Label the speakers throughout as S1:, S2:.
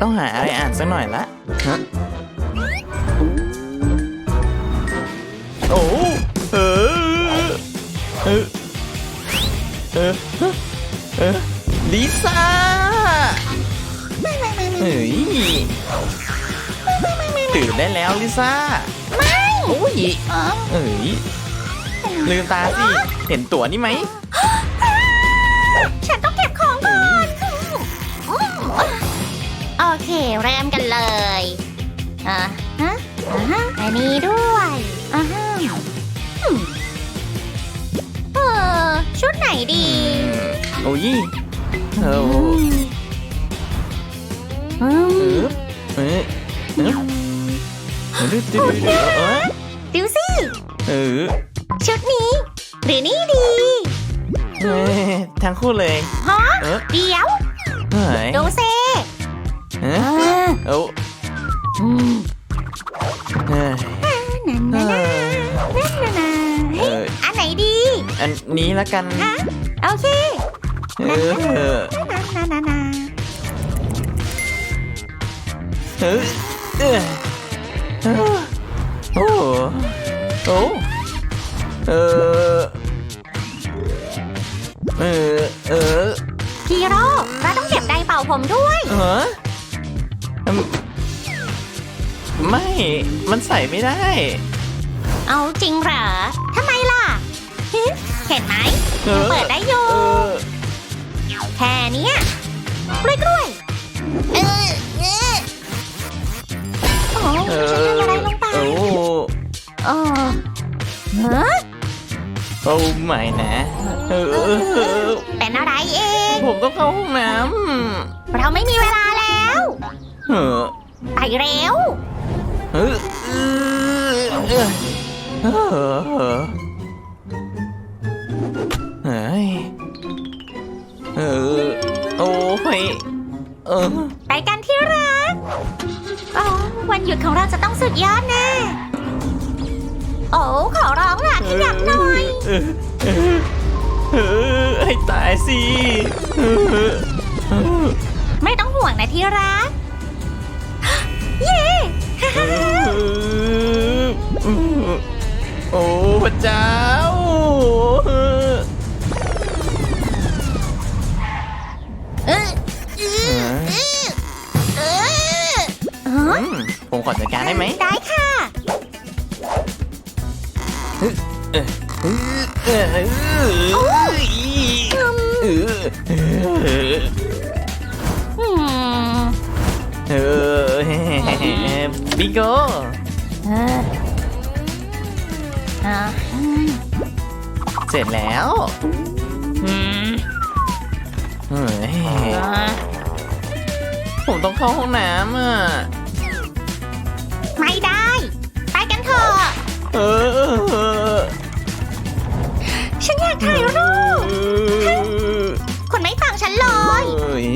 S1: ต้องหาอะไรอ่านสักหน่อยละ ได้แล้วลิซ่าโอ้ยเอ้ยลืมตาสิ เห็นตั๋วนี่ไหม
S2: ฉันต้องเก็บของก่อน โอเคเริ่มกันเลยอ่าฮะอ่าฮะอันนี้ด้วยอ่าฮะอืมเออชุดไหนดี
S1: โอ้ยเออ
S2: อื
S1: เอ
S2: ม
S1: อเออเออ ดื้อดื้อดื้อเออ
S2: ดูสิ
S1: เออ
S2: ชุดนี้ หรือนี่ดี
S1: เออทั้งคู่เลย
S2: ฮะ
S1: เออ
S2: เดี๋ยว
S1: เฮ้ย
S2: ดูสิ
S1: เอ
S2: เอ
S1: อ
S2: อ
S1: โอ้
S2: อืม
S1: เฮ้ย
S2: นั่น
S1: เอ
S2: นะ
S1: อ
S2: นั่นนะนะ
S1: เอ
S2: เฮ้ย
S1: อ
S2: อันไหนดี
S1: อันนี้ละกัน
S2: ฮะโอเค
S1: เออเออ
S2: นะนะนะนะ
S1: เออเออเออ โอ้โอ้เออเออเออ
S2: ฮีโร่เราต้องเก็บไดร์เป่าผมด้วย
S1: ฮะอืมไม่ มันใส่ไม่ได้
S2: เอาจริงเหรอทำไมล่ะฮึเห็นไหม
S1: เออ
S2: เปิดได้อยู่
S1: เออ
S2: แค่เนี้ยกล้วยกล้วยเออเออโอ้
S1: เอ
S2: ฉันทำอะไรลงไป
S1: โอ้
S2: เออเฮ้อ
S1: โอ้ไม่นะเออเออเออ
S2: เป็นอะไรเอง
S1: ผมต้องเข้าห้องน้
S2: เราไม่มีเวลาแล้วำ
S1: เออ
S2: ไปเร็ว
S1: เออเออเออเออเฮ้ยเออโอ้ยเออ
S2: วันหยุดของเราจะต้องสุดยอดแน่ โอ้ขอร้องล่ะขยับหน่อย
S1: เออให้ตายสิเออ
S2: ไม่ต้องห่วงนะที่รัก เย้
S1: โอ้พระเจ้า ผมขอจัดการได้ไหม
S2: ได้ค่ะ
S1: เออเออเออเออ
S2: อืม
S1: เออบิงโก
S2: เอออะอืม
S1: เสร็จแล้ว
S2: อืม
S1: เฮ้ย
S2: อะ
S1: ผมต้องเข้าห้องน้ำอะ
S2: ไม่ได้ ไปกันเถอะ
S1: เออ
S2: ฉันอยากถ่ายรูปคุณไม่ฟังฉันเลย
S1: เฮ้ย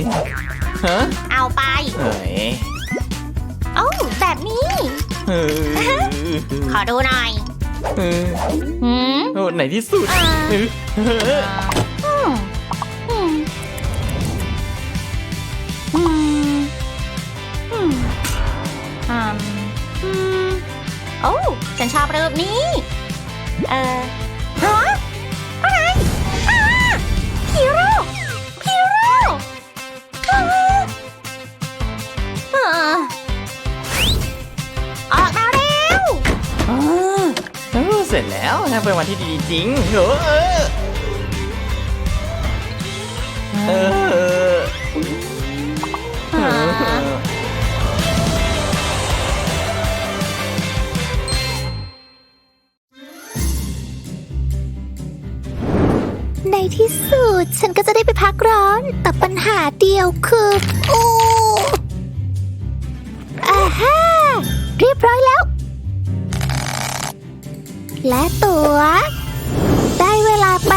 S1: ฮะ
S2: เอาไป
S1: เฮ้ย
S2: เอ้าแบบนี้
S1: เฮ้ย
S2: ขอดูหน่อย
S1: เออ
S2: หืม
S1: โอ้ไหนที่สุด
S2: อ่า
S1: เออ
S2: โอ้ฉันชอบรูปนี้ เออฮะอะไรอ่าฮีโร่ฮีโร่อ่าอ่าออกมาเร็ว
S1: เออเออเสร็จแล้วนะเป็นวันที่ดีจริงเออเออเออเออ
S3: ดฉันก็จะได้ไปพักร้อน แต่ปัญหาเดียวคือโอ้อาฮ่าเรียบร้อยแล้ว และตัว๋ว ได้เวลาไป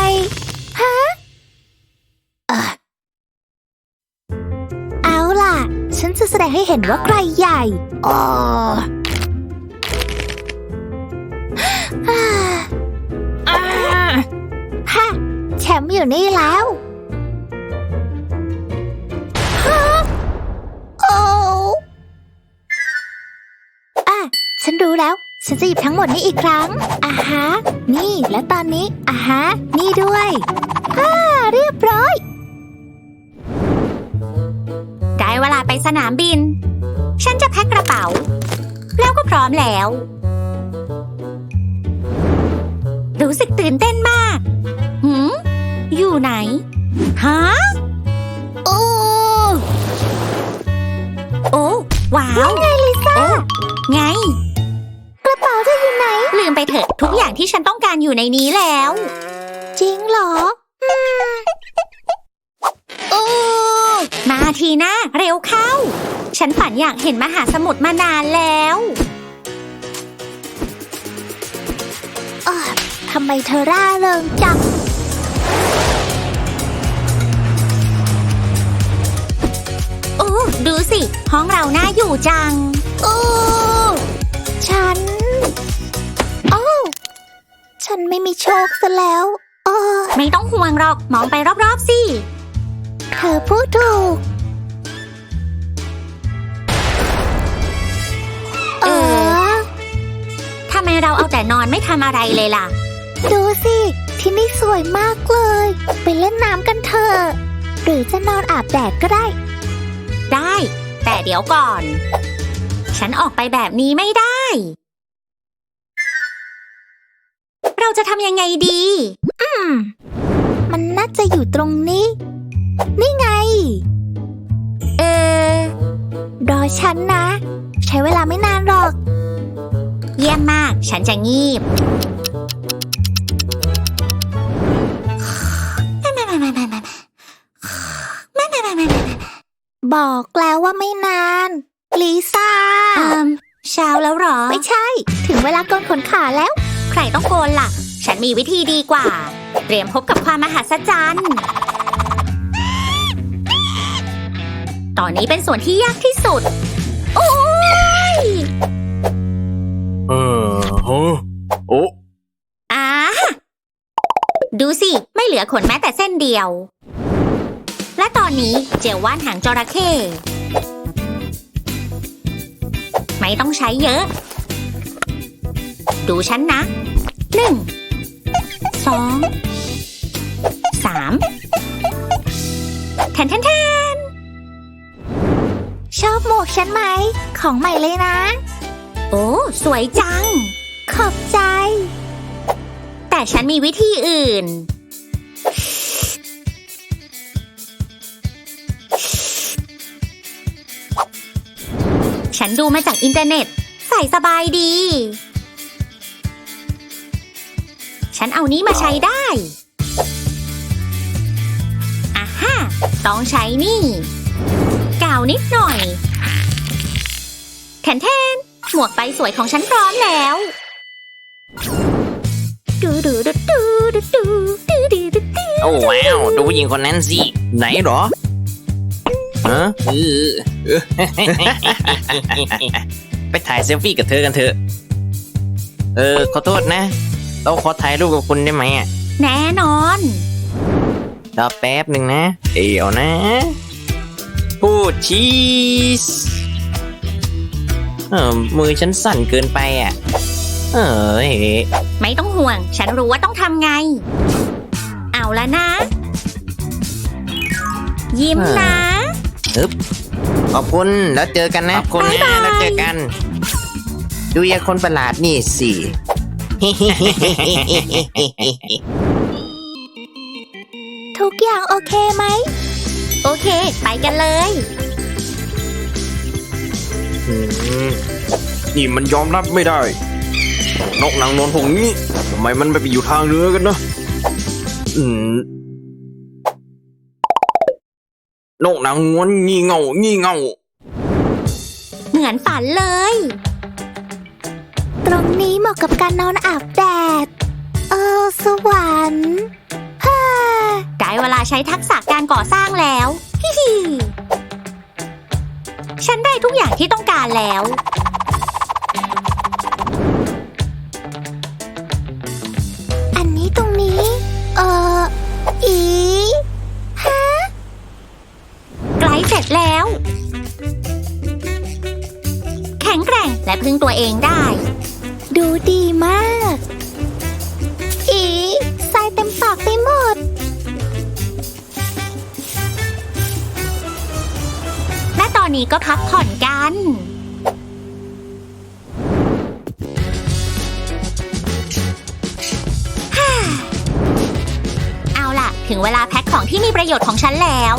S3: ฮะเออเอาล่ะ ฉันฉันจะแสดงให้เห็นว่าใครใหญ่อ๋อ มป์อยู่นี่แล้วฮะโอ้อะฉันรู้แล้ว ฉันจะหยิบทั้งหมดนี้อีกครั้งอะฮะ นี่ และตอนนี้อะฮะ นี่ด้วยอ่าเรียบร้อย
S2: ได้เวลาไปสนามบิน ฉันจะแพ็คกระเป๋า แล้วก็พร้อมแล้ว รู้สึกตื่นเต้นมากหืม อยู่ไหน ฮะ โอ้ โอ้ ว้าว
S3: ไงลิซ่า
S2: โอ้ไง
S3: กระเป๋าเธออยู่ไหน
S2: ลืมไปเถอะ ทุกอย่างที่ฉันต้องการอยู่ในนี้แล้ว
S3: จริงเหรอ
S2: โอ้ มาทีนะ เร็วเข้า ฉันฝันอยากเห็นมหาสมุทรมานานแล้ว
S3: เอ่อทำไมเธอร่าเริงจัง
S2: อ้ดูสิ ห้องเราน่าอยู่จังโอ้
S3: ฉันโอ้ฉันไม่มีโชคซะแล้วเออ
S2: ไม่ต้องห่วงหรอกมองไปรอบๆสิ
S3: เธอพูดถูก เออ
S2: ทำไมเราเอาแต่นอนไม่ทำอะไรเลยล่ะ
S3: ดูสิ ที่นี่สวยมากเลย ไปเล่นน้ำกันเถอะ หรือจะนอนอาบแดดก็ได้
S2: ได้ แต่เดี๋ยวก่อน ฉันออกไปแบบนี้ไม่ได้ เราจะทำยังไงดี
S3: อืม มันน่าจะอยู่ตรงนี้ นี่ไง
S2: เออ
S3: รอฉันนะ ใช้เวลาไม่นานหรอก
S2: เยี่ยมมาก ฉันจะงีบ
S3: บอกแล้วว่าไม่นานลิซ่า
S2: เอิมเช้าแล้วเหรอ
S3: ไม่ใช่ ถึงเวลาโกนขนขาแล้ว
S2: ใครต้องโกนล่ะ ฉันมีวิธีดีกว่า เตรียมพบกับความมหัศจรรย์ตอนนี้เป็นส่วนที่ยากที่สุด โอ้ย
S1: เออโอ้โอ้
S2: อ่าดูสิ ไม่เหลือขนแม้แต่เส้นเดียวและต อนนี้เจลว่านหางจระเข้ไม่ต้องใช้เยอะ ดูฉันนะหนึ่งสองสามแทนแทนแทน
S3: ชอบหมวกฉันไหม ของใหม่เลยนะ
S2: โอ้ สวยจัง
S3: ขอบใจ
S2: แต่ฉันมีวิธีอื่น ฉันดูมาจากอินเทอร์เน็ต ใส่สบายดี ฉันเอานี้มาใช้ได้อะฮะต้องใช้นี่ กาวนิดหน่อยแทนแทนหมวกใบสวยของฉันพร้อมแล้วดูดูดูดูดูดูดูดูดูดู
S1: โอ้ว้าว ดูผู้หญิงคนนั้นสิ ไหนเหรอ ฮะเออเออไปถ่ายเซลฟี่กับเธอกันเถอะ เออ ขอโทษนะ เราขอถ่ายรูปกับคุณได้ไหมอะ
S2: แน่นอน
S1: รอแป๊บหนึ่งนะ เดี๋ยวนะ พูดชีสเออมือฉันสั่นเกินไปอะ เออเฮ้
S2: ไม่ต้องห่วง ฉันรู้ว่าต้องทำไง เอาละนะ ยิ้มนะ
S1: ขอบคุณแล้วเจอกันนะขอบคุณ
S2: บ๊ายบาย
S1: นะแล้วเจอกัน ดูยาคนประหลาดนี่สิ
S3: ทุกอย่างโอเคไหม
S2: โอเค ไปกันเลย
S4: อืมนี่มันยอมรับไม่ได้ นกนางนวลพวกนี้ทำไมมันไม่ไปอยู่ทางเรือกันนะ อืม นกนางนวลงี่เง่างี่เง่า
S2: เหมือนฝันเลย
S3: ตรงนี้เหมาะกับการนอนอาบแดด เออ สวรรค์ฮ่า
S2: ได้เวลาใช้ทักษะการก่อสร้างแล้วฮิฮิฉันได้ทุกอย่างที่ต้องการแล้ว
S3: เอ
S2: งได้
S3: ดูดีมาก อีใส่เต็มปากไปหมด
S2: และตอนนี้ก็พักผ่อนกัน เอาล่ะ ถึงเวลาแพ็คของที่มีประโยชน์ของฉันแล้ว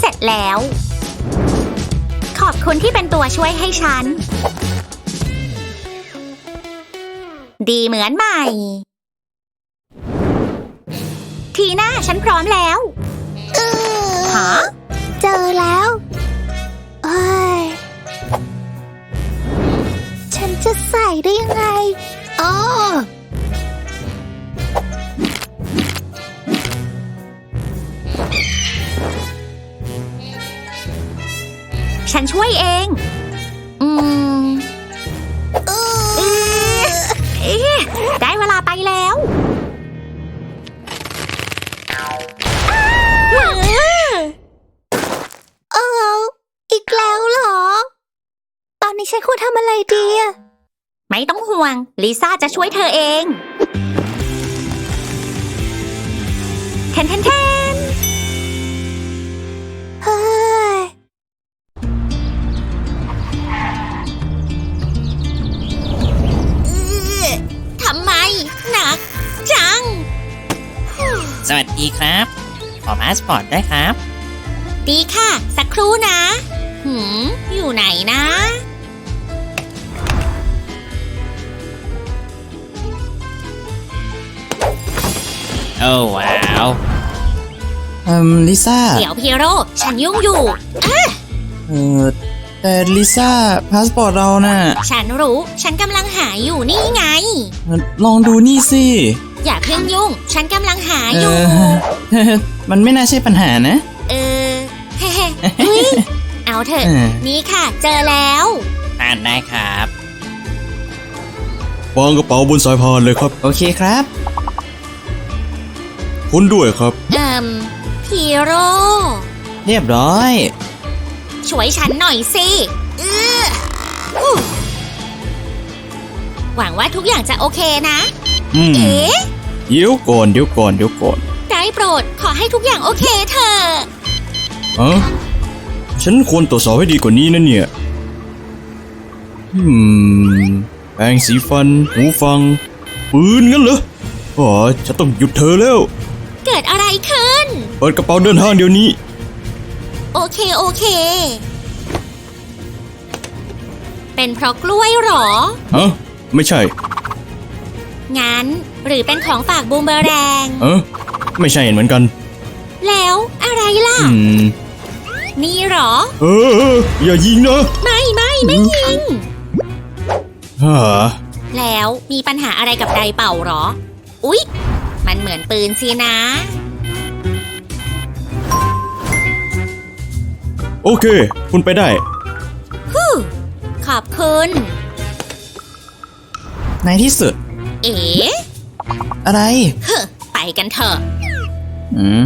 S2: เสร็จแล้ว อบคุณที่เป็นตัวช่วยให้ฉัน ดีเหมือนใหม่ ทีหน้าฉันพร้อมแล้วฮะ
S3: เจอแล้วเอ้ยฉันจะใส่ได้ยังไงอ๋อ
S2: ฉันช่วยเอง อืมเอ๊ะเอ๊ะได้เวลาไปแล้วอ้าว
S3: เอออีกแล้วเหรอ ตอนนี้ฉันควรทำอะไรดีอะ
S2: ไม่ต้องห่วง ลิซ่าจะช่วยเธอเองเทนเทนเทน
S1: วัสดีครับ ขอพาสปอร์ตด้วยครับ
S2: ดีค่ะ สักครู่นะ หืม อยู่ไหนนะ
S1: โอ้ว้าวเอ่มลิซ่า
S2: เดี๋ยวพีโร่ฉันยุ่งอยู่
S1: เออแต่ลิซ่าพาสปอร์ตเราน่ะ
S2: ฉันรู้ ฉันกำลังหาอยู่นี่ไง
S1: ลองดูนี่สิ
S2: อย่าเพิ่งยุ่ง ฉันกำลังหา
S1: เอ
S2: อยู่
S1: อมันไม่น่าใช่ปัญหานะ
S2: เออเฮ้เฮ้เฮ้ยเอาเถอะ
S1: เออ
S2: นี่ค่ะ เจอแล้ว
S1: ทานได้ครับ
S4: วางกระเป๋าบนสายพานเลยครับ
S1: โอเคครับ
S4: คุณด้วยครับ
S2: เอ่มพีโร่
S1: เรียบร้อย
S2: ช่วยฉันหน่อยสิ หวังว่าทุกอย่างจะโอเคนะ
S4: อืม
S2: เอ๊ะ
S4: เดี๋ยวก่อนเดี๋ยวก่อนเดี๋ยวก่อน
S2: ได้โปรดขอให้ทุกอย่างโอเคเถอะ
S4: ฮะฉันควรตรวจสอบให้ดีกว่านี้นะเนี่ย อืมแปรงสีฟัน หูฟัง ปืนงั้นเหรออ๋อฉันต้องหยุดเธอแล้ว
S2: เกิดอะไรขึ้น
S4: เปิดกระเป๋าเดินทางเดี๋ยวนี้
S2: โอเคโอเค เป็นเพราะกล้วยเหรอ
S4: ฮะ ไม่ใช่
S2: งั้นหรือเป็นของฝากบูมเบอแรง
S4: เออไม่ใช่เหมือนกัน
S2: แล้วอะไรล่ะ
S4: อืม
S2: นี่เหรอ
S4: เออเอออย่ายิงนะ
S2: ไม่ไม่ไม่ยิง
S4: ฮะ
S2: แล้วมีปัญหาอะไรกับไดเป่าเหรอ อุ๊ย มันเหมือนปืนสินะ
S4: โอเค คุณไปได้
S2: ฮู้ขอบคุณ
S1: ในที่สุด
S2: เอ๋
S1: อะไร
S2: เฮ้อไปกันเถอะ
S1: อืม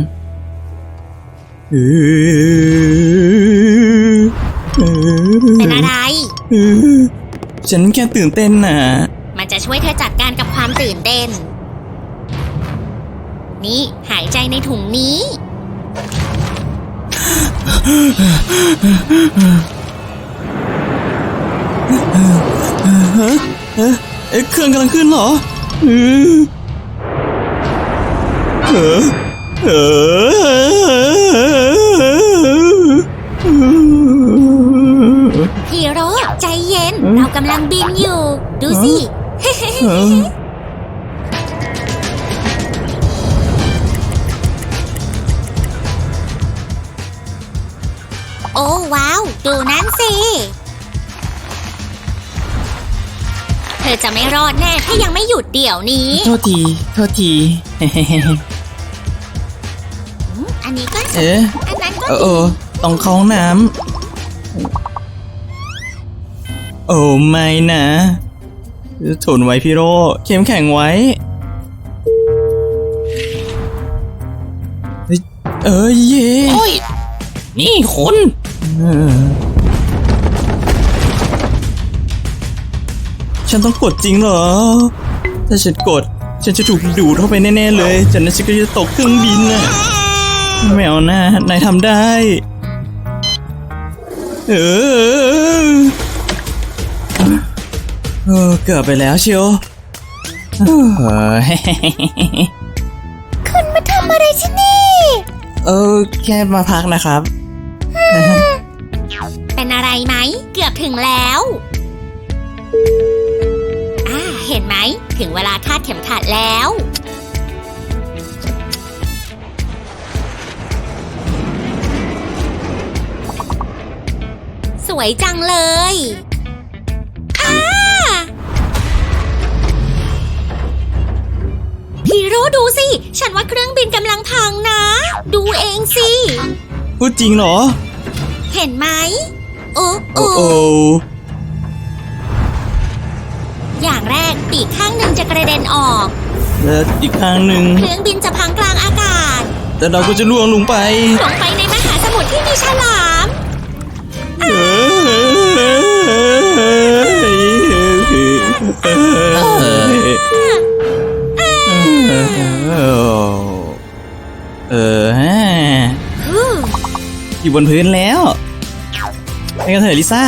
S2: เป็นอะไร
S1: ฉันแค่ตื่นเต้นน่ะ
S2: มันจะช่วยเธอจัดการกับความตื่นเต้น นี่หายใจในถุงนี้
S1: เอ๊ะ เครื่องกำลังขึ้นเหรอ
S4: เออเออ
S2: ฮีโร่ใจเย็น เรากำลังบินอยู่ ดูสิโอ้ว้าว ดูนั่นสิ ธอจะไม่รอดแน่ถ้ายังไม่หยุดเดี๋ยวนี้
S1: โทษที โทษที
S2: อันนี้ก็สวย
S1: เอ๊ะ
S2: อันนั้นก็
S4: เออเออต้องเข้าห้องน้ำ โอ้ไม่นะทนไว้พี่โรเข้มแข็งไว้เฮ้ยเอ้ยเย่
S1: โอ้ยนี่คุณ
S4: ฉันต้องกดจริงเหรอ ถ้าฉันกด ฉันจะถูกดูดเข้าไปแน่ๆเลยจากนั้นฉันก็จะตกเครื่องบินน่ะไม่เอาหน้านายทำได้ เออเออเกือบไปแล้วเชียวเออ
S3: คุณมาทำอะไรที่นี่
S4: เออ แค่มาพักนะครับ
S2: เป็นอะไรไหม เกือบถึงแล้วอ่าเห็นไหม ถึงเวลาคาดเข็มขัดแล้ว สวยจังเลยอ้าฮีโร่ดูสิ ฉันว่าเครื่องบินกำลังพังนะ ดูเองสิ
S4: พูดจริงเหรอ
S2: เห็นไหม โอ้
S4: โอ้
S2: โอ้ ปีกข้างหนึ่งจะกระเด็นออก
S4: แล้วอีกข้างหนึ่ง
S2: เครื่องบินจะพังกลางอากาศ
S4: แต่เราก็จะล่วงลงไป
S2: ลงไปในมหาสมุทรที่มีฉลาม
S4: เออฮะอยู่บนพื้นแล้วไปกันเถอะลิซ่า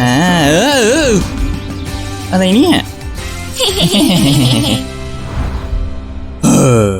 S4: อ่าเออเอออะไรเนี่ย เออ